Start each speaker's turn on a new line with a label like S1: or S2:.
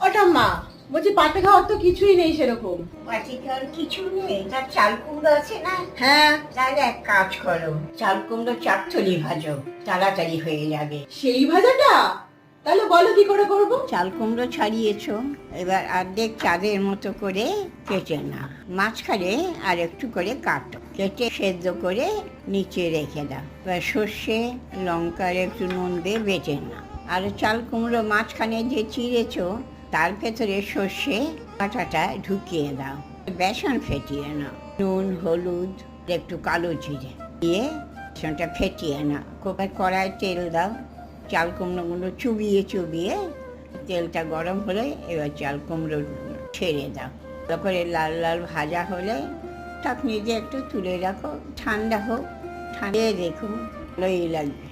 S1: ওটা মা বলছি পাতে খাওয়ার তো কিছুই নেই সেরকম।
S2: বাটিতে আর কিছু নেই তার চাল কুমড়ো আছে না?
S1: হ্যাঁ।
S2: তাহলে এক কাজ করো চাল কুমড়ো চারথলি ভাজো তাড়াতাড়ি হয়ে যাবে।
S1: সেই ভাজাটা? তাহলে বলো কি করে করব?
S2: চাল কুমড়ো ছাড়িয়েছো। এবার অর্ধেক চাঁদের মতো করে কেটে না মাঝখানে আর একটু করে কাটো। কেটে সেদ্ধ করে নিচে রেখে দাও। এবার সর্ষে, লঙ্কার একটু নুন দিয়ে বেটে না আর চাল কুমড়ো মাঝখানে যে চিড়েছো, তার ভেতরে সর্ষে কাঁটাটা ঢুকিয়ে দাও। বেসন ফেটিয়ে নাও। নুন, হলুদ, একটু কালো জিরে দিয়ে বেসনটা ফেটিয়ে নাও। কোপায় কড়ায় তেল দাও। চাল কুমড়োগুলো চুবিয়ে চুবিয়ে তেলটা গরম হলে এবার চাল কুমড়ো ছেড়ে দাও। তারপরে লাল লাল ভাজা হলে চাটনি নিজে একটু তুলে রাখো। ঠান্ডা হোক। ঠান্ডা দেখুন, ভালোই লাগবে